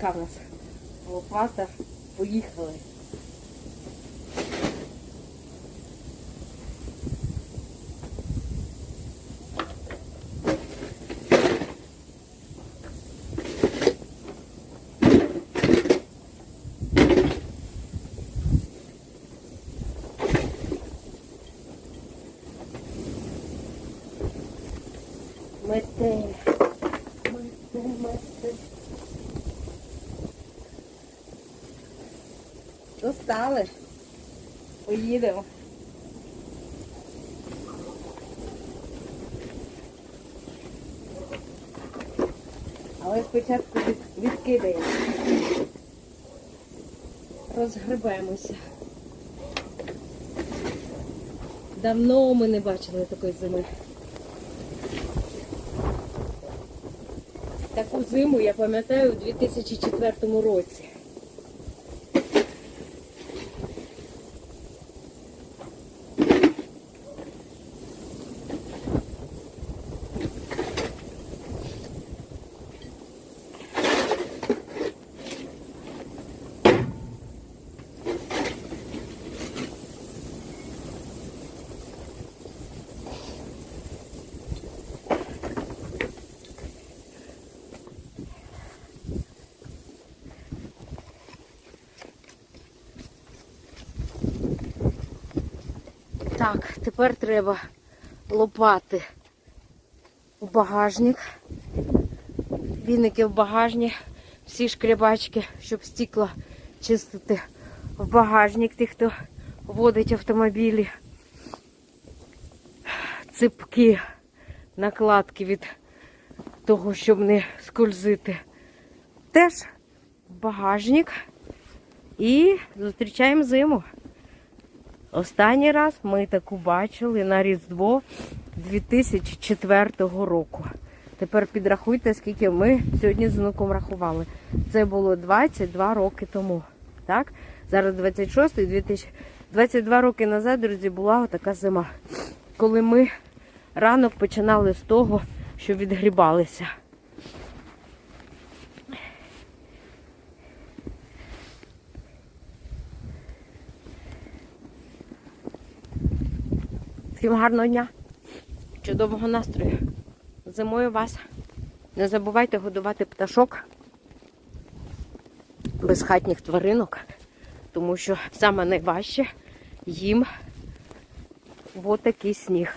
така в нас лопата. Поїхали. Мете, мете, мете. Достали. Поїдемо. Але спочатку від- відкидаємо. Розгребаємося. Давно ми не бачили такої зими. Таку зиму я пам'ятаю у 2004 році. Так, тепер треба лопати в багажник. Віники в багажні, всі шкрябачки, щоб стікла чистити в багажник тих, хто водить автомобілі. Ципки, накладки від того, щоб не скользити. Теж в багажник і зустрічаємо зиму. Останній раз ми таку бачили на Різдво 2004 року. Тепер підрахуйте, скільки ми сьогодні з внуком рахували. Це було 22 роки тому. Так? Зараз 26 і 2000... 22 роки назад, друзі, була така зима. Коли ми ранок починали з того, що відгрібалися. Всім гарного дня, чудового настрою. Зимою вас. Не забувайте годувати пташок безхатніх тваринок, тому що саме найважче їм отакий сніг.